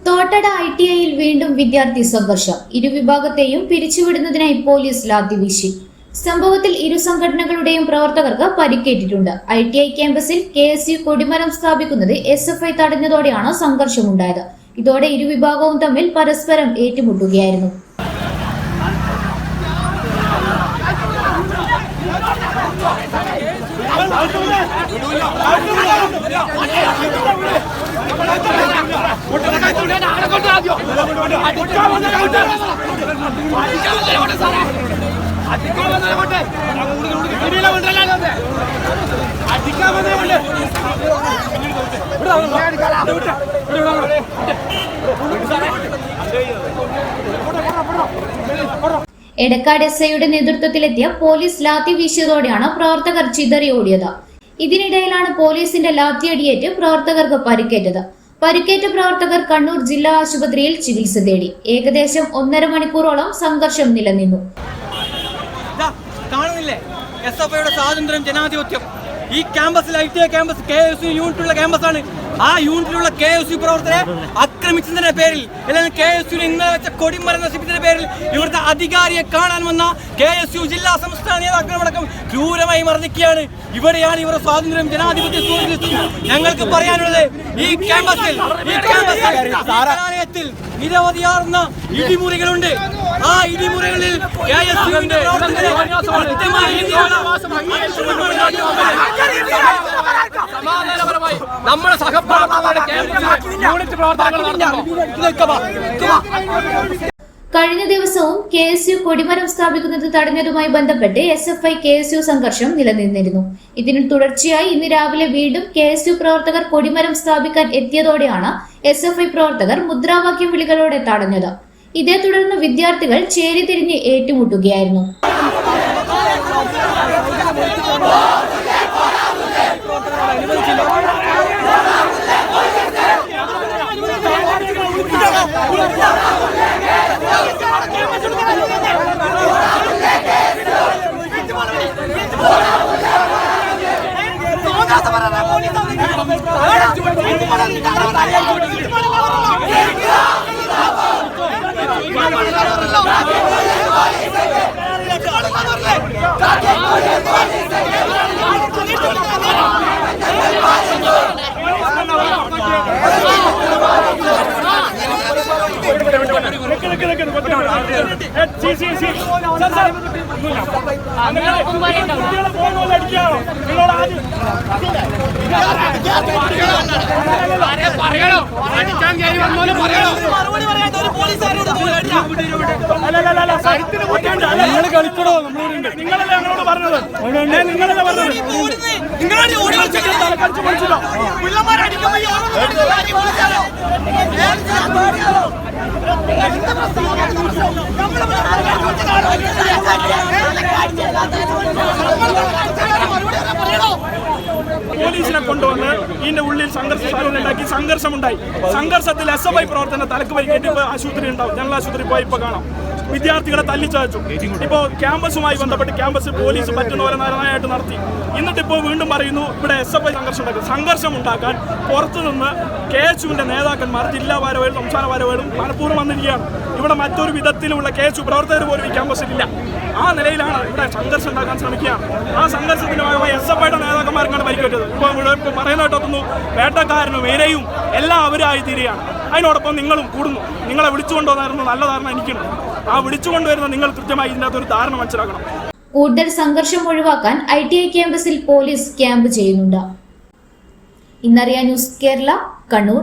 Thottada I T ഐയിൽ വീണ്ടും വിദ്യാർത്ഥി സംഘർഷം. ഇരുവിഭാഗത്തെയും പിരിച്ചുവിടുന്നതിനായി പോലീസ് ലാത്തിവീശി സംഭവത്തിൽ ഇരു സംഘടനകളുടെയും പ്രവർത്തകർക്ക് പരിക്കേറ്റിട്ടുണ്ട്. ഐ ടി ഐ ക്യാമ്പസിൽ കെ എസ് യു കൊടിമരം സ്ഥാപിക്കുന്നത് എസ് എഫ് ഐ തടഞ്ഞതോടെയാണ് സംഘർഷമുണ്ടായത്. ഇതോടെ ഇരുവിഭാഗവും തമ്മിൽ പരസ്പരം ഏറ്റുമുട്ടുകയായിരുന്നു. എടക്കാട് എസ് ഐയുടെ നേതൃത്വത്തിലെത്തിയ പോലീസ് ലാത്തി വീശിയതോടെയാണ് പ്രവർത്തകർ ചിതറി ഓടിയത് ഇതിനിടയിലാണ് പോലീസിന്റെ ലാത്തി അടിയേറ്റ് പ്രവർത്തകർക്ക് പരിക്കേറ്റത്. പരിക്കേറ്റ പ്രവർത്തകർ കണ്ണൂർ ജില്ലാ ആശുപത്രിയിൽ ചികിത്സ തേടി. ഏകദേശം ഒന്നര മണിക്കൂറോളം സംഘർഷം നിലനിന്നു. എസ് എഫ് ഐയുടെ സ്വാതന്ത്ര്യം ജനാധിപത്യം. ഈ ക്യാമ്പസിൽ I T I campus K S U യൂണിറ്റുള്ള ക്യാമ്പസാണ് ആ യൂണിറ്റിലുള്ള കെ എസ് യു പ്രവർത്തകരെ ആക്രമിച്ചതിന്റെ പേരിൽ അല്ലെങ്കിൽ കെ എസ് യു ഇന്നലെ വെച്ച കൊടിമരം നശിപ്പിച്ചതിന്റെ പേരിൽ ഇവിടുത്തെ അധികാരിയെ കാണാൻ വന്ന കെ എസ് യു ജില്ലാ സംസ്ഥാന നേതാക്കളടക്കം ക്രൂരമായി മർദ്ദിക്കുകയാണ്. ഇവിടെയാണ് ഇവരുടെ സ്വാതന്ത്ര്യം ജനാധിപത്യ ഞങ്ങൾക്ക് പറയാനുള്ളത് ഈ ക്യാമ്പസിൽ ഈ ക്യാമ്പസിൽ നിരവധിയാർന്ന ഇടിമുറികളുണ്ട്. ആ ഇടിമുറികളിൽ കെ സമാധാനപരമായി നമ്മുടെ സഹപ്രവർത്തകരുടെ യൂണിറ്റ് പ്രവർത്തനങ്ങൾ നടത്തുന്നു. കഴിഞ്ഞ ദിവസവും കെ എസ് യു കൊടിമരം സ്ഥാപിക്കുന്നത് തടഞ്ഞതുമായി ബന്ധപ്പെട്ട് S F I K S U സംഘർഷം നിലനിന്നിരുന്നു. ഇതിന് തുടർച്ചയായി ഇന്ന് രാവിലെ വീണ്ടും കെ എസ് യു പ്രവർത്തകർ കൊടിമരം സ്ഥാപിക്കാൻ എത്തിയതോടെയാണ് എസ് എഫ് ഐ പ്രവർത്തകർ മുദ്രാവാക്യം വിളികളോടെ തടഞ്ഞത്. ഇതേ തുടർന്ന് വിദ്യാർത്ഥികൾ ചേരിതിരിഞ്ഞ് ഏറ്റുമുട്ടുകയായിരുന്നു. ini പറയണോ അടിക്കാൻ കയറി വന്നോലെ പറയണോ മറുപടി പറയാത്ത ഒരു പോലീസുകാരോട്. നിങ്ങൾ കളിക്കണോ നമ്മളുണ്ട് നിങ്ങളല്ലേ ഞങ്ങളോട് പറഞ്ഞത് നിങ്ങളല്ലേ പറഞ്ഞത്? ഈ ഓടി കളിച്ചത്. തലക്കടിച്ച് പഠിച്ചല്ലോ പിള്ളമാരെ പോലീസിനെ കൊണ്ടുവന്ന് ഇതിന്റെ ഉള്ളിൽ സംഘർഷ ഉണ്ടാക്കി സംഘർഷമുണ്ടായി. സംഘർഷത്തിൽ എസ് എഫ് ഐ പ്രവർത്തന തലക്ക് ഇപ്പൊ ആശുപത്രി ഉണ്ടാവും. ഞങ്ങൾ ആശുപത്രി പോയി ഇപ്പൊ കാണാം. വിദ്യാർത്ഥികളെ തല്ലിച്ചയച്ചു ഇപ്പോൾ ക്യാമ്പസുമായി ബന്ധപ്പെട്ട് ക്യാമ്പസ് പോലീസ് പറ്റുന്ന പോലെ നാരായണമായിട്ട് നടത്തി. എന്നിട്ടിപ്പോൾ വീണ്ടും പറയുന്നു ഇവിടെ എസ് എഫ് ഐ സംഘർഷം ഉണ്ടാക്കും. സംഘർഷം ഉണ്ടാക്കാൻ പുറത്തുനിന്ന് കെ എച്ച് യുവിന്റെ നേതാക്കന്മാർ ജില്ലാ ഭാരവാഹികളും സംസ്ഥാന ഭാരവാഹികളും മനഃപൂർവം വന്നിരിക്കുകയാണ്. ഇവിടെ മറ്റൊരു വിധത്തിലുള്ള കെ എച്ച് യു പ്രവർത്തകർ പോലും ഈ ക്യാമ്പസിലില്ല ആ നിലയിലാണ് ഇവിടെ സംഘർഷം ഉണ്ടാക്കാൻ ശ്രമിക്കുകയാണ്. ആ സംഘർഷത്തിന്റെ ഭാഗമായി എസ് എഫ് ഐയുടെ നേതാക്കന്മാർക്കാണ് പരിക്കേറ്റത്. ഇപ്പോൾ ഇവിടെ ഇപ്പോൾ പറയുന്ന കേട്ടൊന്നു വേട്ടക്കാരനും ഇരയും എല്ലാം അവരായി തീരുകയാണ് അതിനോടൊപ്പം നിങ്ങളും കൂടുന്നു. നിങ്ങളെ വിളിച്ചുകൊണ്ടുവന്നായിരുന്നു നല്ല ധാരണ എനിക്കുണ്ട്. ആ വിളിച്ചുകൊണ്ടുവരുന്ന നിങ്ങൾ കൃത്യമായി ഇതിനകത്ത് ഒരു ധാരണ മനസ്സിലാക്കണം. കൂടുതൽ സംഘർഷം ഒഴിവാക്കാൻ ഐ ടി ഐ ക്യാമ്പസിൽ പോലീസ് ക്യാമ്പ് ചെയ്യുന്നുണ്ട്. ഇന്നറിയാ ന്യൂസ് കേരള കണ്ണൂർ.